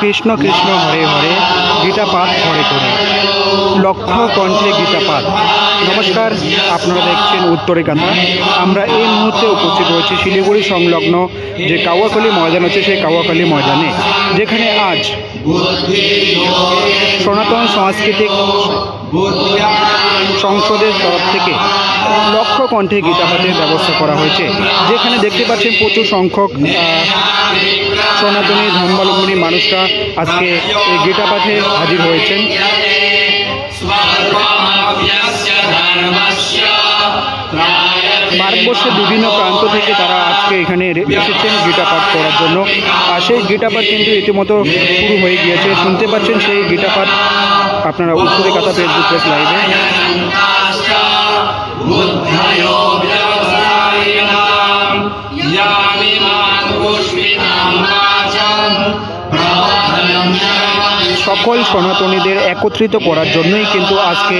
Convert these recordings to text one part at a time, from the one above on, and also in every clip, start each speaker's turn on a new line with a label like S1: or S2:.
S1: কৃষ্ণ কৃষ্ণ হরে হরে, গীতাপাঠ করে করে লক্ষ কণ্ঠে গীতাপাঠ। নমস্কার, আপনারা দেখছেন উত্তরে কথা। আমরা এই মুহূর্তে উপস্থিত হয়েছি শিলিগুড়ি সংলগ্ন যে কাওয়াখালী ময়দান আছে, সেই কাওয়াখালী ময়দানে, যেখানে আজ সনাতন সাংস্কৃতিক সংসদের তরফ থেকে লক্ষ কণ্ঠে গীতাপাঠের ব্যবস্থা করা হয়েছে, যেখানে দেখতে পাচ্ছেন প্রচুর সংখ্যক সনাতনী ধর্মাবলম্বী মানুষরা আজকে এই গীতাপাঠে হাজির হয়েছেন। ভারতবর্ষের বিভিন্ন প্রান্ত থেকে তারা আজকে এখানে এসেছেন গীতা পাঠ করার জন্য। আর সেই গীতা পাঠ কিন্তু রীতিমতো শুরু হয়ে গিয়েছে। শুনতে পাচ্ছেন সেই গীতা পাঠ আপনারা উত্তরে কথা ফেসবুক পেজ লাইভে সকল সনাতনীদের একত্রিত করার জন্যই কিন্তু আজকে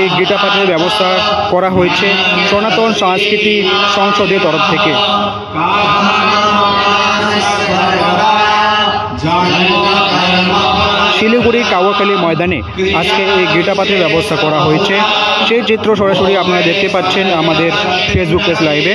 S1: এই গীতা পাঠের ব্যবস্থা করা হয়েছে সনাতন সংস্কৃতি সংসদের তরফ থেকে। শিলিগুড়ি কাওয়াখালী ময়দানে আজকে এই গীতা পাঠের ব্যবস্থা করা হয়েছে। সেই চিত্র সরাসরি আপনারা দেখতে পাচ্ছেন আমাদের ফেসবুক পেজ লাইভে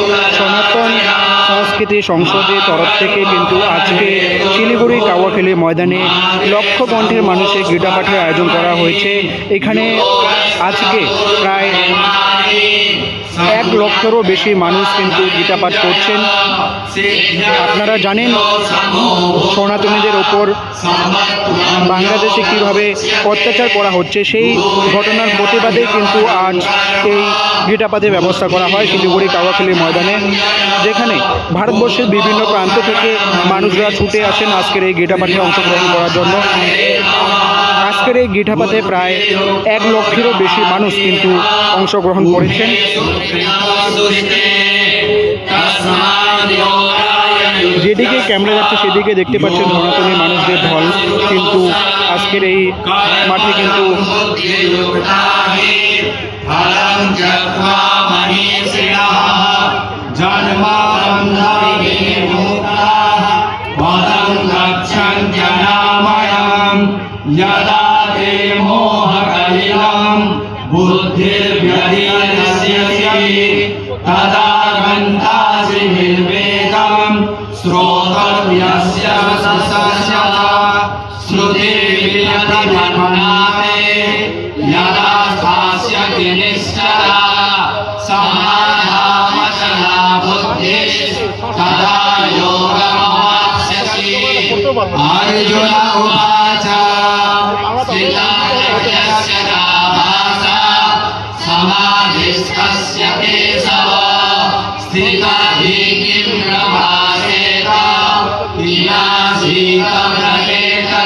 S1: সংস্কৃতি সংসদের তরফ থেকে কিন্তু আজকে শিলিগুড়ি কাওয়াখালী ময়দানে লক্ষ কণ্ঠের মানুষের গীতা পাঠের আয়োজন করা হয়েছে। এখানে আজকে প্রায় এক লক্ষেরও বেশি মানুষ কিন্তু গীতা পাঠ করছেন। আপনারা জানেন, সনাতনীদের ওপর বাংলাদেশে কীভাবে অত্যাচার করা হচ্ছে সেই ঘটনার প্রতিবাদে কিন্তু আজ এই গীতাপাতের ব্যবস্থা করা হয় শিলিগুড়ি কাওয়াখালী ময়দানে, যেখানে ভারতবর্ষের বিভিন্ন প্রান্ত থেকে মানুষরা ছুটে আসেন আজকের এই গীতাপাঠে অংশগ্রহণ করার জন্য। আজকের এই গীতাপাতে প্রায় এক লক্ষেরও বেশি মানুষ কিন্তু অংশগ্রহণ করেছেন। যেদিকে ক্যামেরা যাচ্ছে, সেদিকে দেখতে পাচ্ছেন সনাতনী মানুষদের ঢল। কিন্তু আজকের এই মাঠে কিন্তু
S2: यदा ते मोहकलिलं बुद्धिर्व्यधिरस्यसि तदा गन्तासि निर्वेदं श्रोतव्यस्य सस्य श्रुतिर्वियतिमन्नाते यदा स्थास्यति निश्चला समाधामचला बुद्धिः तदा योगमवाप्स्यसि। अर्जुन उवाच समाधिस्थस्य केशव स्थिता हि किं प्रभासेत विनाशीतव्रतेत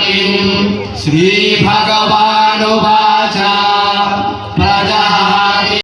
S2: किम् श्रीभगवान्